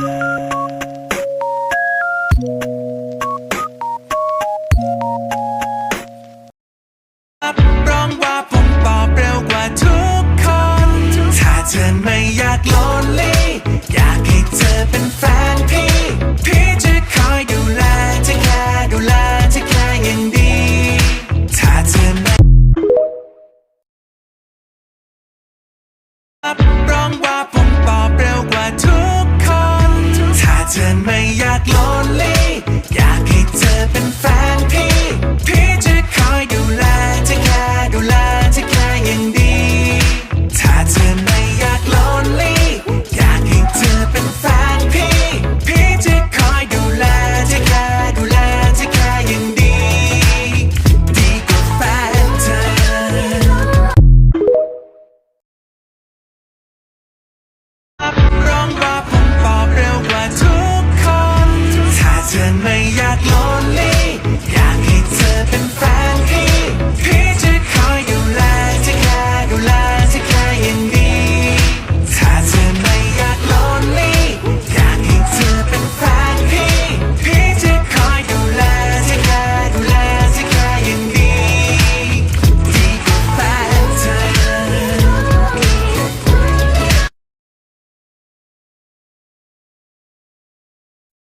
ร้องว่าผมตอบเร็วกว่าทุกคน ถ้าเธอไม่อยากโลนลี่ อยากให้เธอเป็นแฟนพี่ พี่จะคอยดูแลจะแคร์ดูแลจะแคร์อย่างดี ถ้าเธอไม่ร้องว่า เธอไม่อยาก lonely อยากให้เธอเป็นแฟนพี่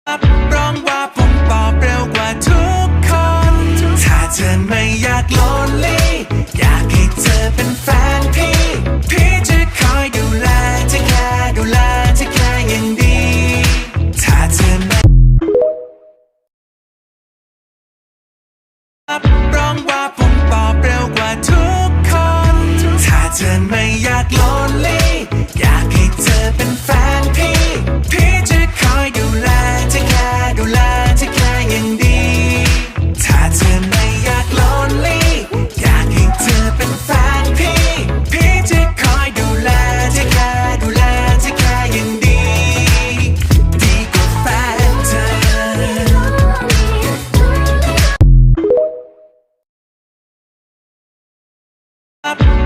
up.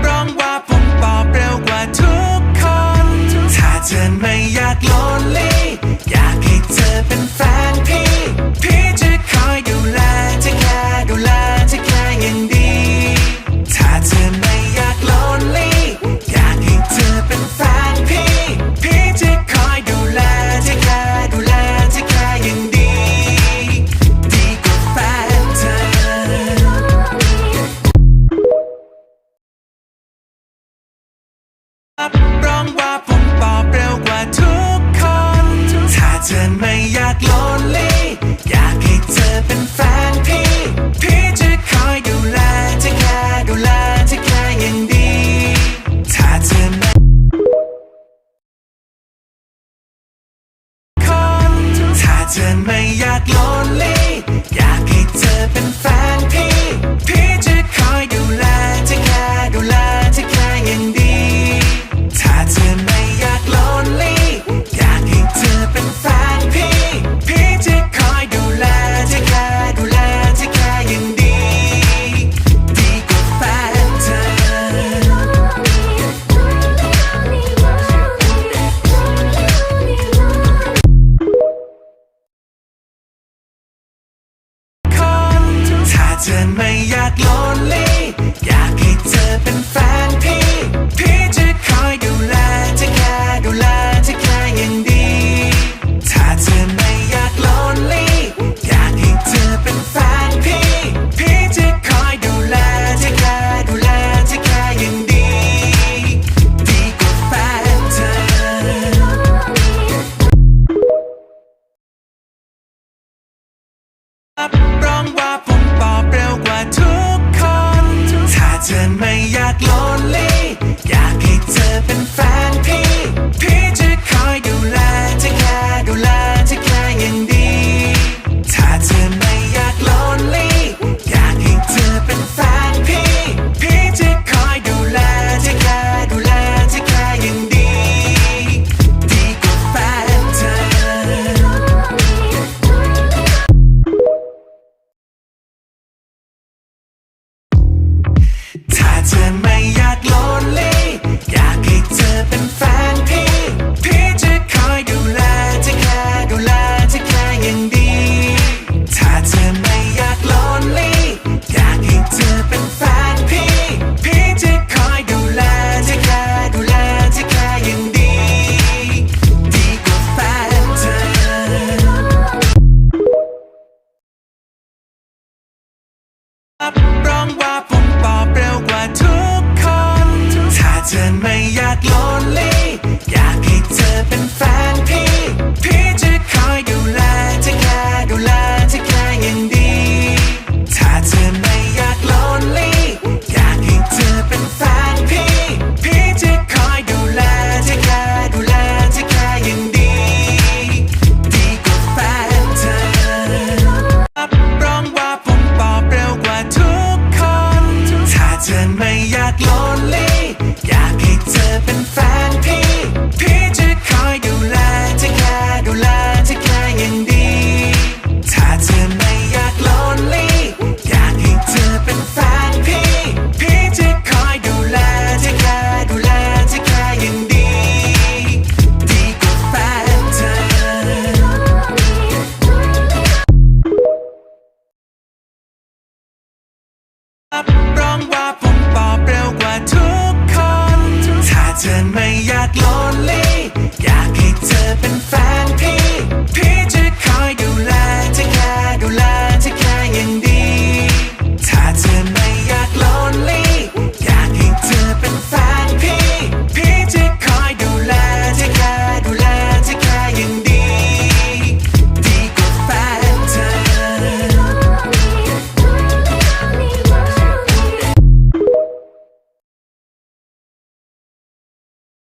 ร้องว่าผมตอบเร็วกว่าทุกคน ถ้าเธอไม่อยาก lonely อยากให้เธอเป็นแฟนพี่ พี่จะ เป็นแฟนพี่ พี่จะคอยดูแลจะแค่ดูแลจะแค่อย่างดี ถ้าเธอไม่ถ้าเธอไม่อยาก lonely อยากให้เธอเป็นแฟนพี่พี่ ไม่อยากล อยากโลนลี่อยากให้เธอเป็นแฟนพี่ พี่จะคอยดูแลจะแคร์ดูแลจะแคร์อย่างดี ถ้าเธอไม่อยากโลนลี่อยากให้เธอเป็นแฟนพี่ พี่จะคอยดูแลจะแคร์ดูแลจะแคร์อย่างดี ดีกว่าแฟนเธอรับรองว่าผมตอบเร็วกว่าทุกคน ถ้าเธอไม่อยากโลนลี่ heaven found. เธอไม่อยาก lonely อยากให้เธอเป็นแฟนพี่พี่